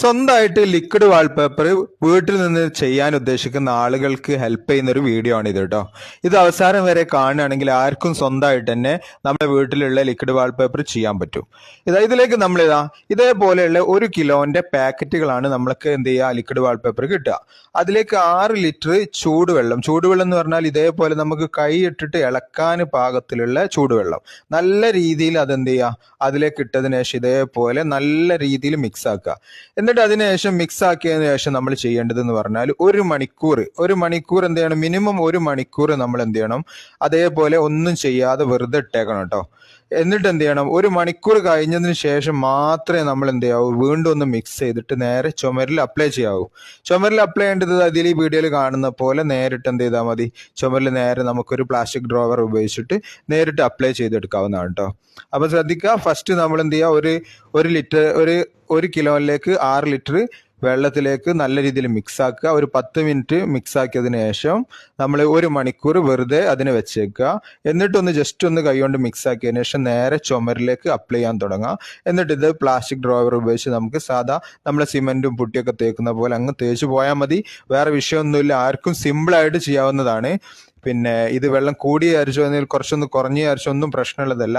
സ്വന്തമായിട്ട് liquid wallpaper വീട്ടിൽ നിന്ന് ചെയ്യാൻ ഉദ്ദേശിക്കുന്ന ആളുകൾക്ക് ഹെൽപ്പ് ചെയ്യുന്ന ഒരു വീഡിയോ ആണ് ഇത് കേട്ടോ ഇത് അവസാനം വരെ കാണുകയാണെങ്കിൽ ആർക്കും സ്വന്തമായിട്ട് തന്നെ നമ്മുടെ വീട്ടിലുള്ള ലിക്വിഡ് വാൾപേപ്പർ ചെയ്യാൻ പറ്റും. ഇതാ ഇതിലേക്ക് നമ്മൾ ഇതാ ഇതേപോലെയുള്ള ഒരു കിലോന്റെ പാക്കറ്റുകളാണ് നമ്മൾക്ക് എന്ത് ചെയ്യുക ലിക്വിഡ് വാൾപേപ്പർ കിട്ടുക. അതിലേക്ക് ആറ് ലിറ്റർ ചൂടുവെള്ളം ചൂടുവെള്ളം എന്ന് പറഞ്ഞാൽ ഇതേപോലെ നമുക്ക് കൈ ഇട്ടിട്ട് ഇളക്കാൻ പാകത്തിലുള്ള ചൂടുവെള്ളം. നല്ല രീതിയിൽ അതെന്ത് ചെയ്യുക അതിലേക്ക് ഇട്ടതിന് ശേഷം ഇതേപോലെ നല്ല രീതിയിൽ മിക്സ് ആക്കുക. എന്നിട്ട് അതിനുശേഷം മിക്സ് ആക്കിയതിനു ശേഷം നമ്മൾ ചെയ്യേണ്ടത് എന്ന് പറഞ്ഞാൽ ഒരു മണിക്കൂർ ഒരു മണിക്കൂർ എന്ത് ചെയ്യണം? മിനിമം ഒരു മണിക്കൂർ നമ്മൾ എന്ത് ചെയ്യണം? അതേപോലെ ഒന്നും ചെയ്യാതെ വെറുതെ ഇട്ടേക്കണം കേട്ടോ. എന്നിട്ട് എന്ത് ചെയ്യണം ഒരു മണിക്കൂർ കഴിഞ്ഞതിന് ശേഷം മാത്രമേ നമ്മൾ എന്ത് ചെയ്യാവൂ വീണ്ടും ഒന്ന് മിക്സ് ചെയ്തിട്ട് നേരെ ചുമരിൽ അപ്ലൈ ചെയ്യാവൂ. ചുമരിൽ അപ്ലൈ ചെയ്യേണ്ടത് അതിൽ ഈ വീഡിയോയിൽ കാണുന്ന പോലെ നേരിട്ട് എന്ത് ചെയ്താൽ മതി. ചുമരിൽ നേരെ നമുക്കൊരു പ്ലാസ്റ്റിക് ഡ്രോവർ ഉപയോഗിച്ചിട്ട് നേരിട്ട് അപ്ലൈ ചെയ്തെടുക്കാവുന്നതാണ് കേട്ടോ അപ്പൊ ശ്രദ്ധിക്കുക ഫസ്റ്റ് നമ്മൾ എന്ത് ചെയ്യുക ഒരു ഒരു ലിറ്റർ ഒരു ഒരു കിലോയിലേക്ക് ആറ് ലിറ്റർ വെള്ളത്തിലേക്ക് നല്ല രീതിയിൽ മിക്സ് ആക്കുക. ഒരു പത്ത് മിനിറ്റ് മിക്സ് ആക്കിയതിന് ശേഷം നമ്മൾ ഒരു മണിക്കൂർ വെറുതെ അതിന് വെച്ചേക്കുക. എന്നിട്ടൊന്ന് ജസ്റ്റ് ഒന്ന് കൈകൊണ്ട് മിക്സ് ആക്കിയതിന് ശേഷം നേരെ ചുമരിലേക്ക് അപ്ലൈ ചെയ്യാൻ തുടങ്ങുക എന്നിട്ട് ഇത് പ്ലാസ്റ്റിക് ഡ്രോവർ ഉപയോഗിച്ച് നമുക്ക് സാധാ നമ്മൾ സിമെന്റും പുട്ടിയൊക്കെ തേക്കുന്ന പോലെ അങ്ങ് തേച്ച് പോയാൽ മതി. വേറെ വിഷയമൊന്നുമില്ല. ആർക്കും സിമ്പിളായിട്ട് ചെയ്യാവുന്നതാണ്. പിന്നെ ഇത് വെള്ളം കൂടി അരിച്ചോ കുറച്ചൊന്ന് കുറഞ്ഞ് അരിച്ചോ ഒന്നും പ്രശ്നമുള്ളതല്ല.